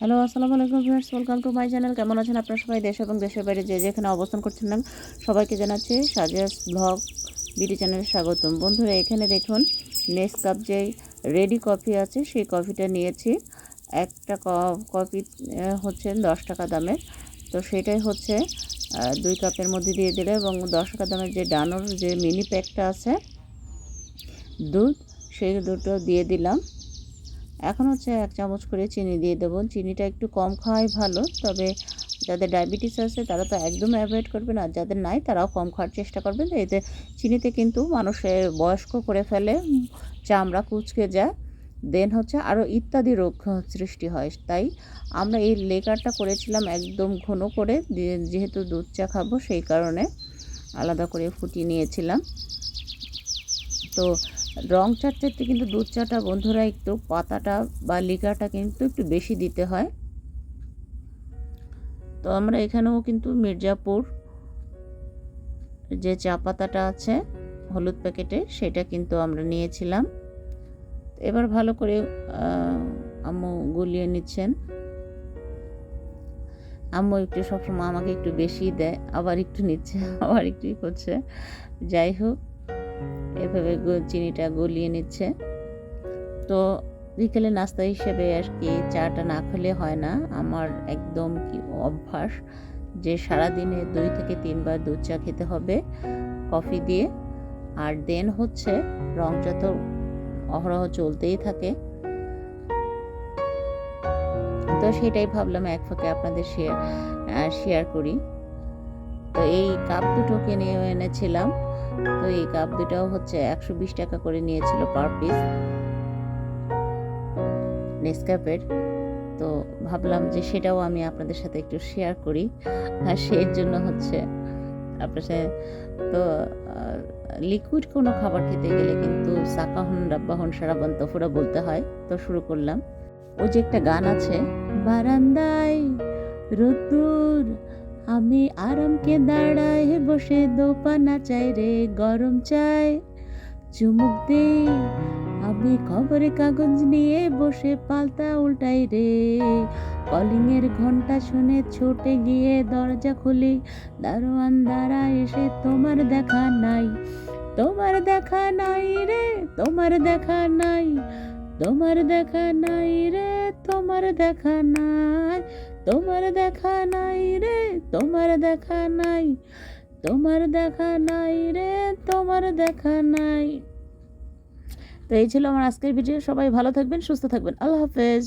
Hello আসসালামু আলাইকুম viewers welcome to my channel কেমন আছেন আপনারা সবাই? দেশ এবং দেশের বাইরে যে যেখানে অবস্থান করছেন সবাইকে জানাচ্ছি সাজেস ব্লগ বিডি চ্যানেলে স্বাগতম। বন্ধুরা, এখানে দেখুন নেক্সট কাপ যে রেডি কফি আছে, সেই কফিটা নিয়েছি। একটা কফি হচ্ছে দশ টাকা দামের। তো সেটাই হচ্ছে দুই কাপের মধ্যে দিয়ে দিলে এবং দশ টাকা দামের যে ডানোর যে মিনি প্যাকটা আছে, দুধ, সেই দুটো দিয়ে দিলাম। এখন হচ্ছে এক চামচ করে চিনি দিয়ে দেবো। চিনিটা একটু কম খাওয়াই ভালো, তবে যাদের ডায়াবেটিস আছে তারা তো একদম অ্যাভয়েড করবেন আর যাদের নাই তারাও কম খাওয়ার চেষ্টা করবেন এতে চিনিতে কিন্তু মানুষের বয়স্ক করে ফেলে, চামড়া কুচকে যায়, দেন হচ্ছে আরও ইত্যাদি রোগ সৃষ্টি হয়। তাই আমরা এই লেকারটা করেছিলাম একদম ঘন করে যেহেতু দুধ চা খাব সেই কারণে আলাদা করে ফুটিয়ে নিয়েছিলাম। তো রং চার চারতে কিন্তু দুধ চাটা বন্ধুরা একটু পাতাটা বা লিকাটা কিন্তু একটু বেশি দিতে হয়। তো আমরা এখানেও কিন্তু মির্জাপুর যে চা পাতাটা আছে, হলুদ প্যাকেটে, সেটা কিন্তু আমরা নিয়েছিলাম। এবার ভালো করে আম্মু গুলিয়ে নিচ্ছেন। আম্মু একটু সবসময় আমাকে একটু বেশি দেয়, আবার একটু নিচ্ছে, আবার একটু করছে। যাই হোক এভাবে চিনিটা গলিয়ে নিচ্ছে। তো বিকেলে নাস্তা হিসেবে আর কি চাটা না খেলে হয় না। আমার একদম কি অভ্যাস যে সারাদিনে দুই থেকে তিনবার দুধ চা খেতে হবে, কফি দিয়ে। আর দেন হচ্ছে রং চা তো অহরহ চলতেই থাকে। তো সেটাই ভাবলাম এক ফাঁকে আপনাদের শেয়ার শেয়ার করি। তো এই কাপ দুটো কিনে এনেছিলাম। তো এই কাপ দুটাও হচ্ছে একশো বিশ টাকা করে নিয়েছিল পার পিস নেসক্যাপের তো ভাবলাম যে সেটাও আমি আপনাদের সাথে একটু শেয়ার করি। আর সেই জন্য হচ্ছে আপনার সাথে, তো লিকুইড কোনো খাবার খেতে গেলে কিন্তু সাকাহন, রাব্বাহন, সারাবান, তফুরা বলতে হয়। তো শুরু করলাম। ওই যে একটা গান আছে, বারান্দায় রোদ্দুর আমি আরামকে দাঁড়ায় বসে দোপানা চাই রে, গরম চাই। চুমুক দে আমি খবরের কাগজ নিয়ে বসে পাল্টা উল্টাই রে। কলিং এর ঘণ্টা শুনে ছোটে গিয়ে দরজা খুলি। দারোয়ান দ্বারা এসে তোমার দেখা নাই। তোমার দেখা নাই রে, তোমার দেখা নাই। তোমার দেখা নাই রে। তোমার দেখা নাই, তোমার দেখা নাই রে, তোমার দেখা নাই, তোমার দেখা নাই রে, তোমার দেখা নাই। তো এই ছিল আমার আজকের ভিডিও। সবাই ভালো থাকবেন, সুস্থ থাকবেন। আল্লাহ হাফেজ।